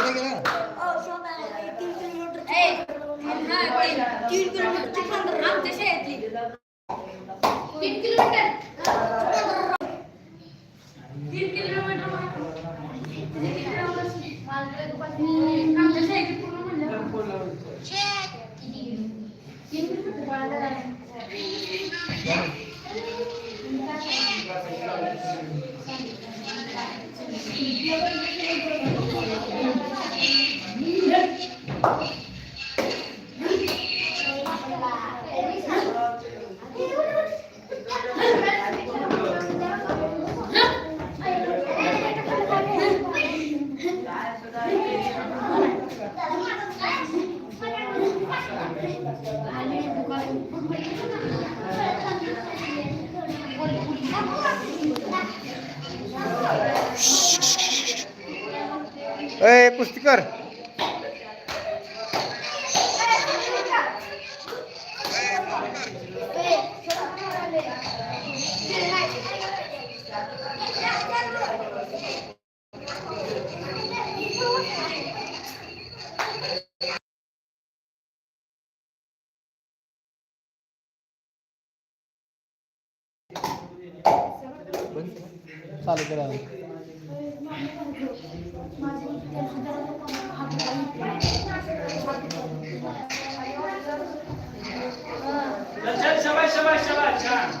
इकडे गेला ए कुस्ती कर चालू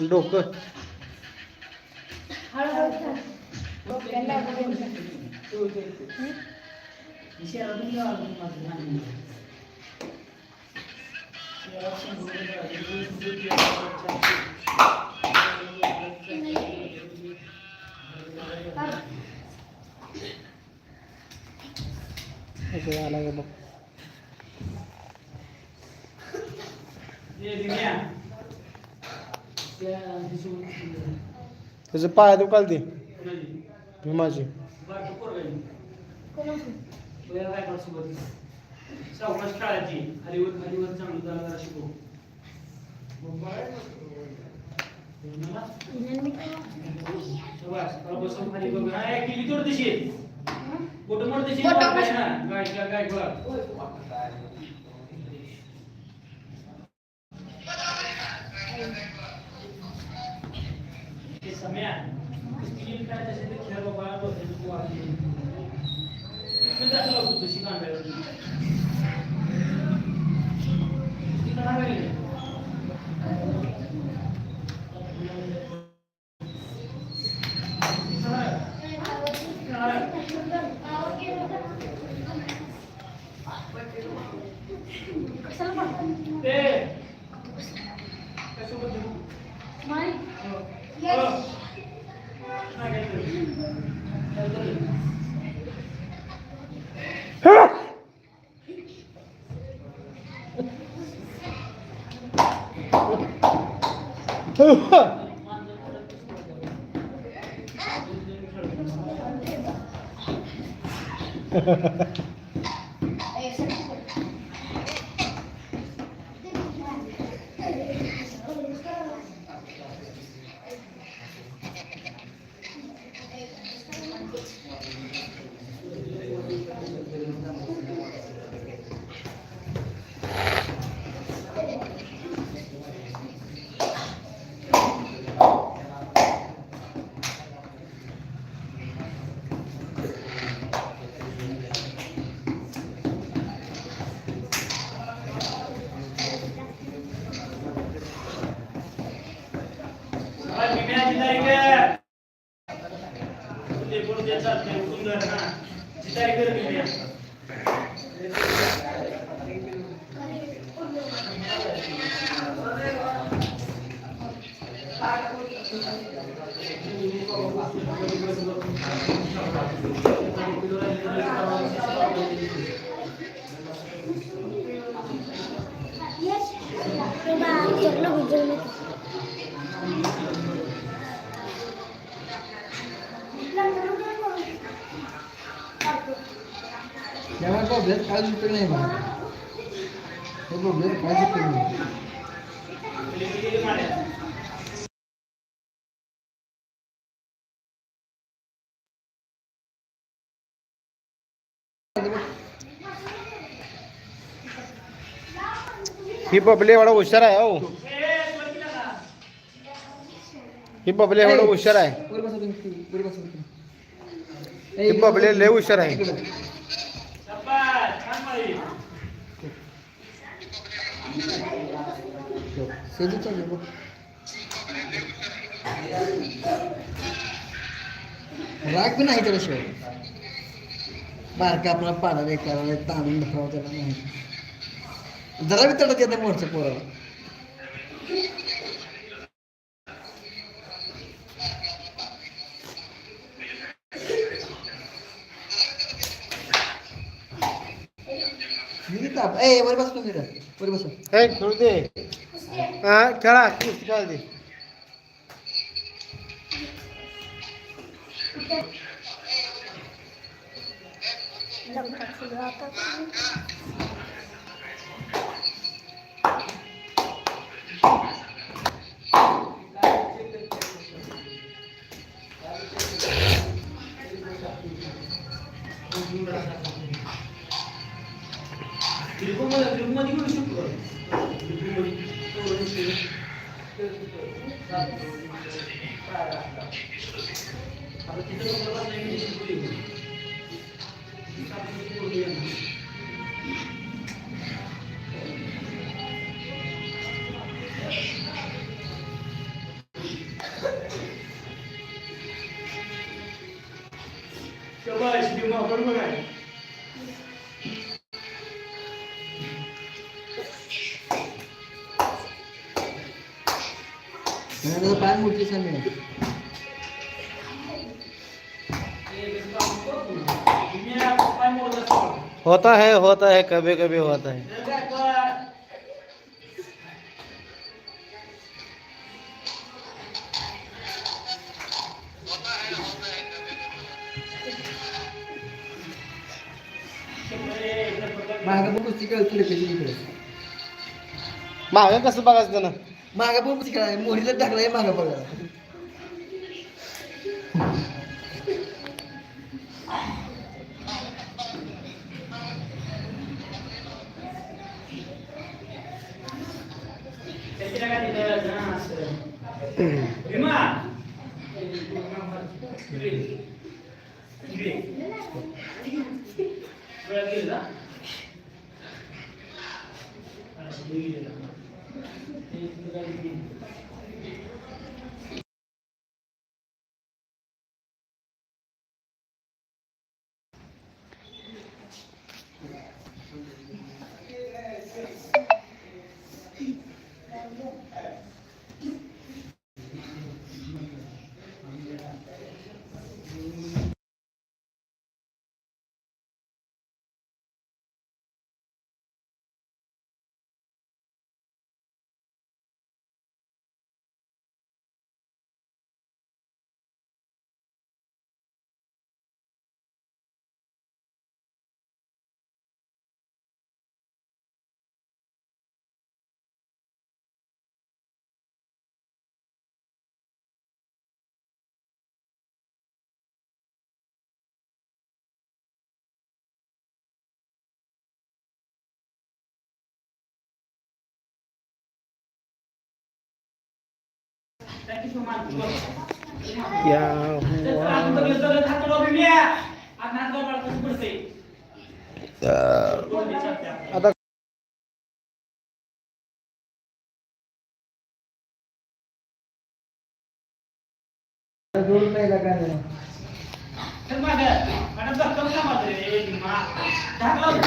शबाश शबाश शबाश छान माळी डोकं इकडे आला का बघ ये दिन्या त्याचं पाया दुखाल ते भीमाची सावकाश सम्या. किल्ली काय तसे ते खेळ बाबा, डोक्याचं तू आली मी होतो तशी कांड्यावर. तिकडं हा गेली. ते Ha ha ha. ते बोलू दे, चालतंय, उठून जा ना. ची Yes, त्यामुळे प्रॉब्लेम काय उपयोग नाही मला हे प्रॉब्लेम काय उपयोग नाही. ही बबले एवढा हुशार आहे हो त्याला. ही बबले एवढा हुशार आहे. ही बबले लय हुशार आहे इकडं. शाबास, छान मारी. सेजू चालू आहे बघ. राग बी नाही त्याच्याशिवाय बारका आपला पाडायला करायला ताणून धरावं त्याला नाही जरा बी तडत येतं मोठच्या पोराला मी ताप ए वर बस तुम्ही रे. वर बसा हे खेळू त्याचा पाय मोठी असतो. होता है होता है कभी कभी होता है। मागं कसं बघायचं त्यानं? मागं पण कुस्ती खेळाय मोडीला टाकलाय मागं बघा त्याची नका त्या किशोर मान या जर आत बघितलं तर हात लावून बिम्या. आत हात लावून बाळा कसं पडतंय? दोन दिवसात त्या. आता जोडून नाही का काय चल मागं. मॅडम धक्का बसा मात्र रे, धिम्मा. धाक लाव.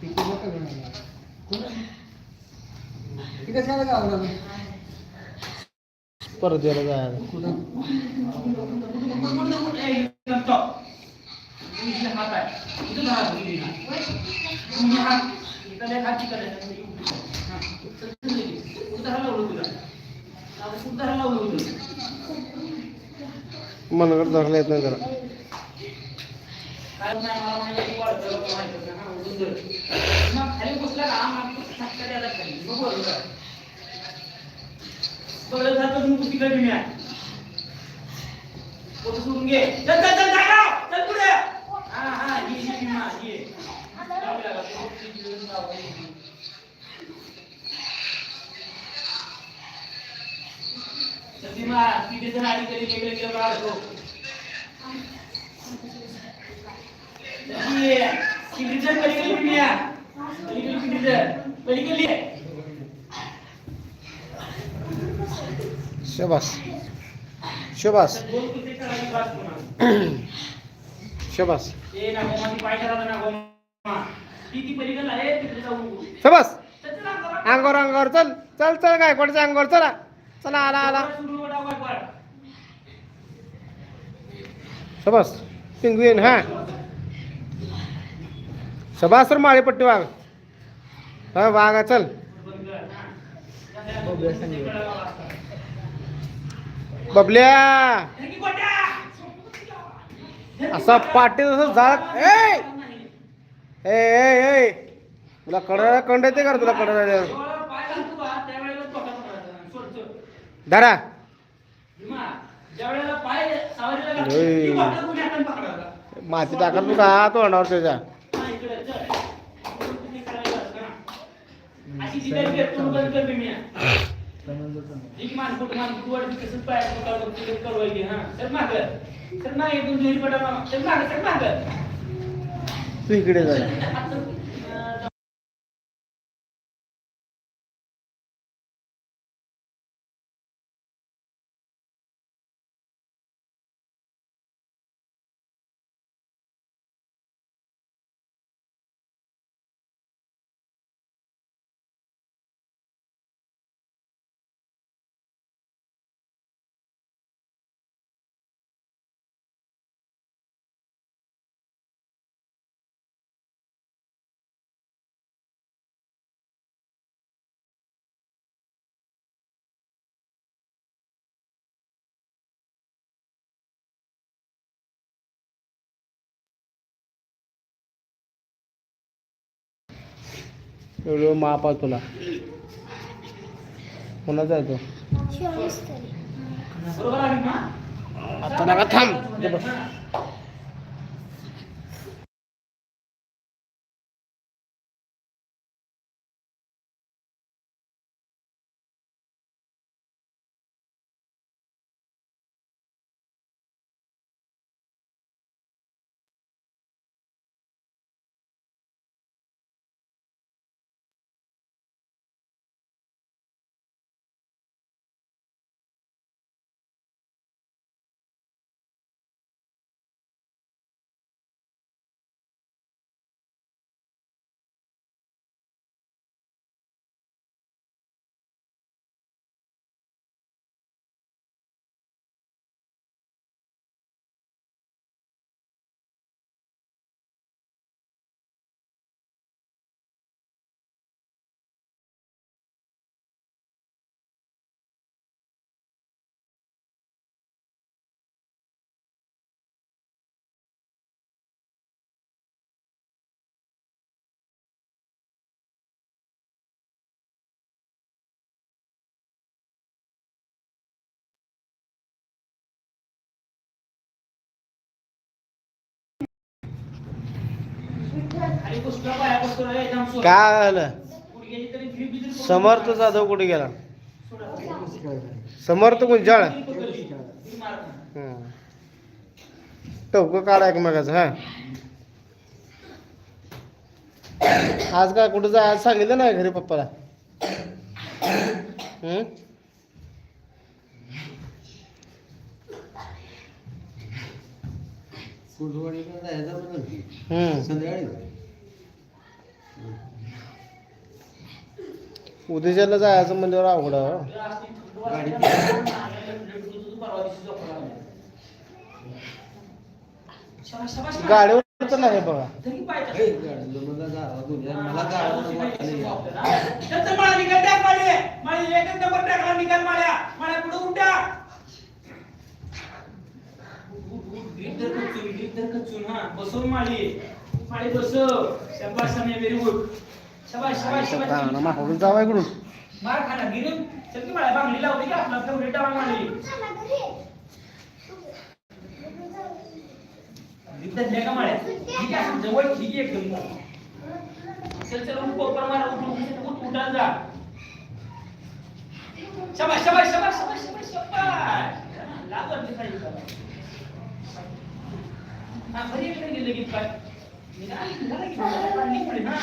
ठीक आहे गावाला परत यायला जायला कुठं ए, एकदम top. उजवीला हात आहे. इथं धरा उजवीला. दोन्ही हात. इथं लय हात तिकडे आहे. हा. चल, चल, चल. कुठं हलवलं तुला? आता कुठं हलवलं होतं? मनगड धरला येत नाही जरा काय नाही, मला माहिती आहे, वाढतं, लोकं माहिती आहे. हा, उडून धर. मग खाली बसला का, मग धक्का जातो खाली. मग वर उडा. बरं झालं तर तिकडे घेऊन या. पोटं सोडून घे. चल, चल, चल, जागा! चल पुढे. हा, हा, ये, ये, ये, मा, ये. जाऊ तिथे जर आली तरी वेगळं केलं काढतो. ये, पिंडीचं पलीकडे पिंडी आहे. पलीकडे पिंडीचं. पलीकडली आहे. शबास शबास तर दोन कुस्ते करायची बास पुन्हा. शबास ए, नागोमा, ती पाय करायला नागोमा. ती ती पलीकडला आहे, तिकडे जाऊ नको. शबास चल, चल, अंगावर. अंगावर चल चल चल काय कोणच्या अंगावर चला चला आला आला शबास पिंगवीन हा शबास तर माळीपट्टी वाघ हा वाघ चल बंद कर, हा. हो, बेस्ट आहे. बबल्या? असा पाटी जसं झाड. ए ए ए ए तुला कड कंड येते का तुला कड. धरा. माती टाकत तू का त्याच्या? ती काही पेटवून एक मान कुठं मान कुठं वाटतं कसं पाय हा. चल मागं. चल मागे, दोन जोडी पटा मागं. चल मागं, चल मागं. तू इकडे जा एवढं माप आहे तुला. कोणाचा आहे तो? आता नका थांब. काय करून समर्थ जाधव कुठे गेला? समर्थ गुंजाळ. टवकं काढा एकमेकाचं हा. आज काय कुठं जा आज सांगितलं नाही घरी पप्पाला? हम्म? संध्याकाळी उद्याच्याला जायचं म्हणल्यावर अवघड आहे, हो. जर असली थंड वाजली ना, लेट होतो तू परवा दिवशी झोपायला लागला. शाबास, शाबास, शाबास. गाडीवर तर नाही बघा. हे टाक माळे. माळे हा. बसव माळी. माळी बसव. माकडून जावा इकडून. मार खाना गिरीन चल की माळ्या बांगडी लावली का आपला फेवरेट डावा माळी धरल्या का माळ्या ठीक आहे जवळ ठीक आहे एकदम चल चल उठ पोपर मार उठ उठ उठ उठान जा शाबास शाबास शाबास शाबास शाबास शाबास लागत नाही खाली का हा घरी इकडे गेले की काय निघाली निघाली की पाणी पडे ना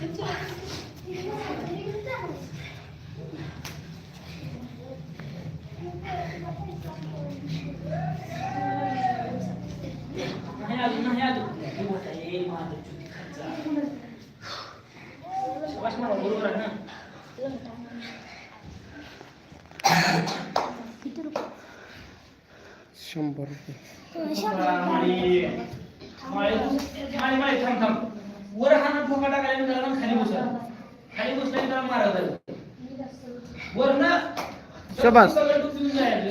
चल चल नाही अजून नाही अजून हे मोठा ये माझं चुकी खायचा शाबास मारा बरोबर आहे ना शंभर रुपये. माळी माळी माळी माळी थांब थांब. वर हाना ठोका टाकायला त्याला ना खाली बसला खाली बसला त्याला मारत वर ना शाबास.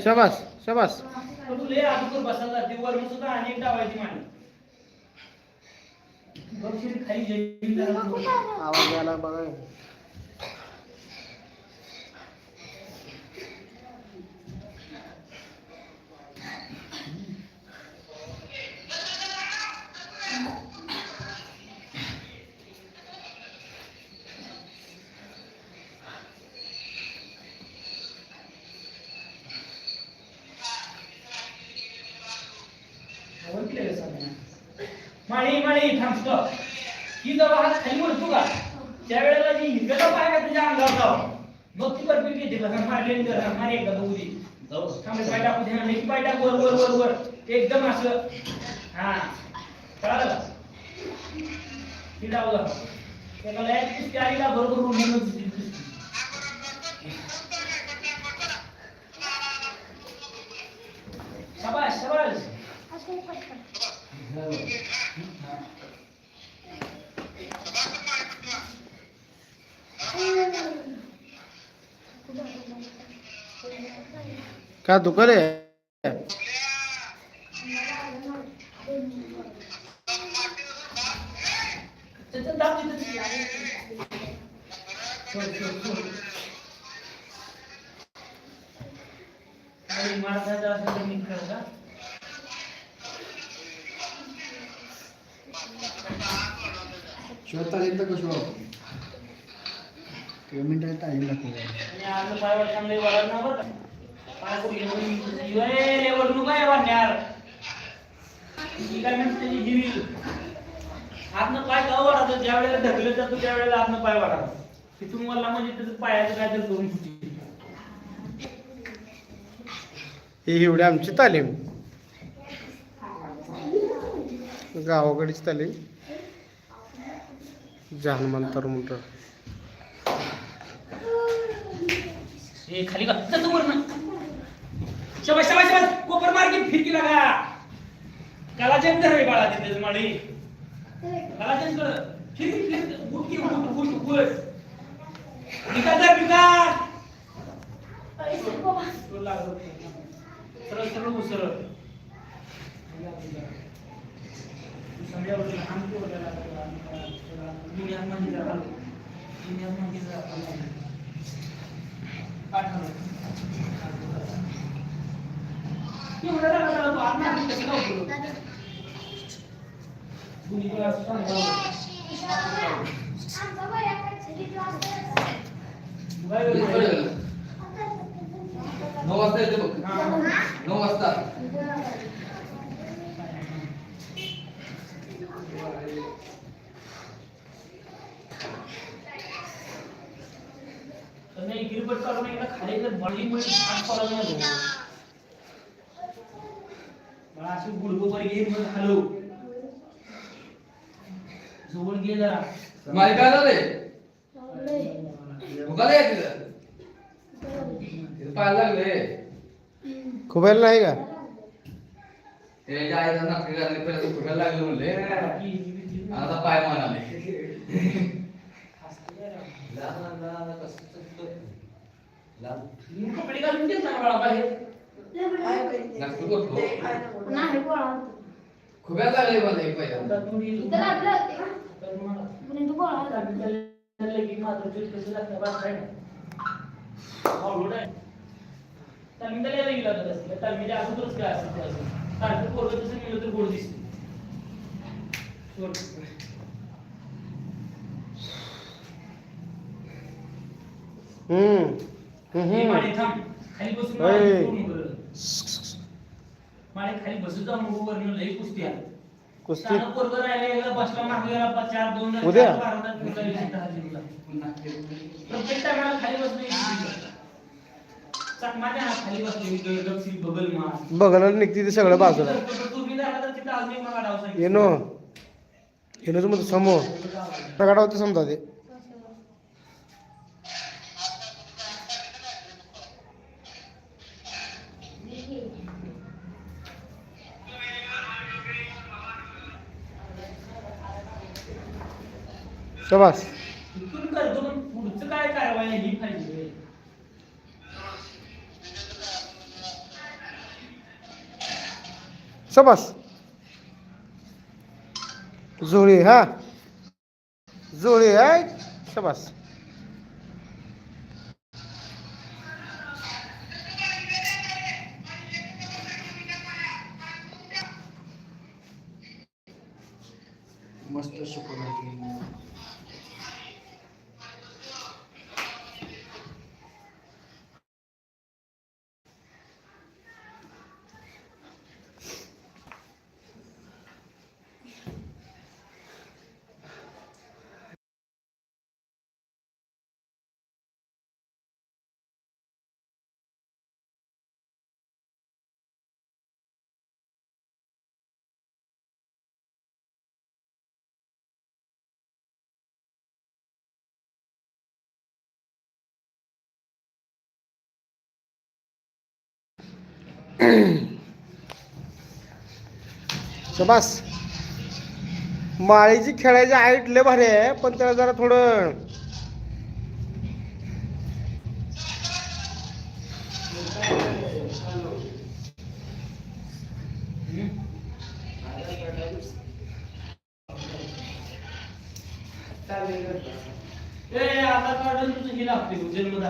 शबास शबास. बसायला डावायची मांडी बघशील खाली. आवाज यायला बघा नाही माळी थांब ही जेव्हा हात खाली वरतो का? त्यावेळेला जी हिरव्याचा पाय का तुझ्या अंगावर? जावं मग ती बर्फी घेते बघा मारलेली जरा मार एकदा बघू दे. जाऊ. थांबे पाय टाकू दे. हा, पाय टाक. वर वर वर वर. एकदम असं. हा. कळालं का ती डाव जा त्याला लय कुस्ती आली का बरोबर रुंडीनं काय दुकान तिथून मला म्हणजे त्याचं पायाचं काय तर करून. ही एवढी आमची तालीम. गावाकडीच तालीम. जाहनमान तर म्हणतो. खाली शाबास कोपर मार की फिरकी लागा. कालाचंद रे बाळा तिथे माळी. कालाचंद कर. फिर फिर उठ की उठ उठ उठ. निकाल जा निकाल सरळ सरळ उठ सरळ समजावं आम की ओरडा लागला दुनिया मध्ये जरा दुनिया मध्ये जरा पाठवलं एवढं लागला तो आत्मा कसं काय उपयोग दुनिया सांगा नऊ वाजता येते बघ हा. नऊ वाजता तर नाही खाली एकदा बळी मध्ये हात पडला नाही. मला अशी मग हलव जवळ घे जरा मारी काय या तिथं. पाहायला लागले खुबायला नाही का? ते ज्या आईला नाटक घालले पहिला फुटायला लागले म्हणले. आता पाय म्हणाले कपडे घालून बाळा बाहेर खुब्याला लागले मला एक पहिल्यांदा. तालमीला यायला गेला होता तसं तालमीच्या अगोदरच काय असेल ते असेल सारखं पोरगं तसं गेलं तर गोड दिसते हे थांब. खाली बसून. माडे खाली बसून जाऊन उभं वरनं लई कुस्ती आहे. कुस्ती? उद्या? बघायला निघते ते सगळं बाजूला. येनो म्हणतो समोर प्रकाट होते समजा ते. शबास. इथून करतो पण पुढचं काय कारवाई आहे ही पाहिजे. शबास. जुळी हा. जुळी आहे शबास. मस्त शुक्र शबास माळीची खेळायची आईट लय भारी आहे पण त्याला जरा थोडं जन्मदा.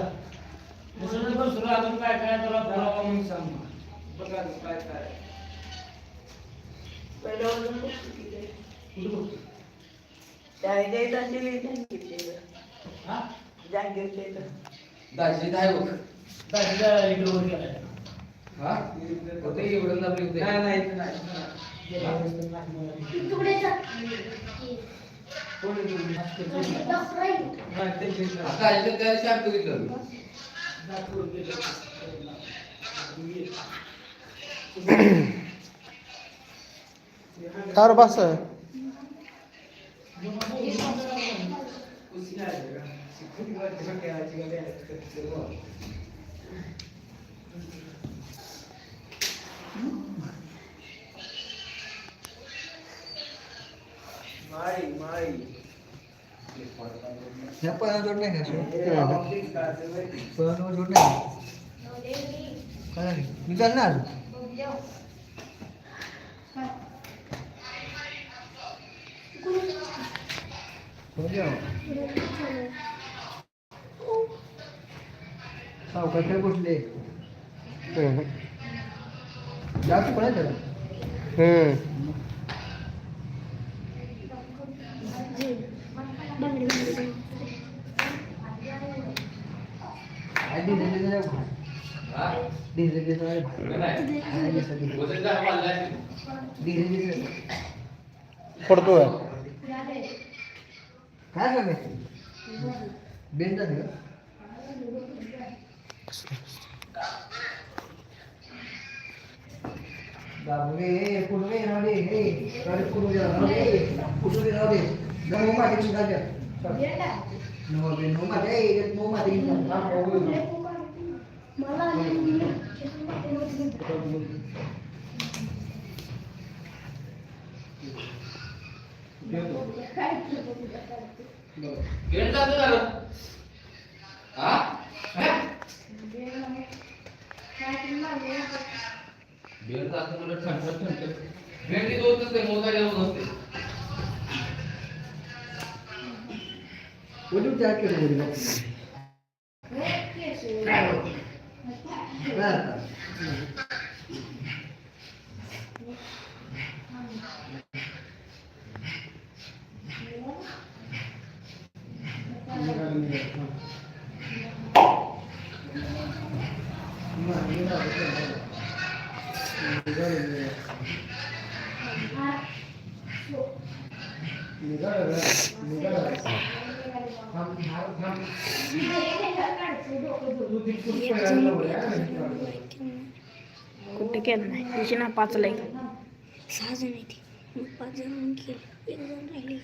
दुसरं अजून काय काय तुला बोलावं म्हणून सांग. बघा काय काय. बघतो? हा? दाजी आहे बघ. दाजीला इकडं वर गेलाय. हा? होते एवढं दाबले होते? आता याच्यात त्या दिवशी आम्ही बघितलं कार बस ह्या पळा जोड नाही का? जोड नाही काय? मी चालणार हो द्या. सावकाश हम्म. जास्त पळा त्याला हम्म. डिझेल बिझेल आहे बाहेर. नाही. आहे दिसत डिझेल. वजन काय वाढलंय? डिझेल बिझेल. पडतोय काय सांगायचं बेंड झाली का बाबरे पुढे रे राहू दे हे गाडी पुढे दे राहू दे पुढे दे राहू दे नमो माते की गाड्या नमो बे नमो माते ए नमो माते की गाड्या गेट जातो का रे? हा? हा? बेल जातो तुला ठणठण ठणठण. भेंडी दोन असते मोजायला दोन असते केलं केलं नाही. तिची ना पाच लाई सहा जण येते पाच जण केलं. एक जण राहिले.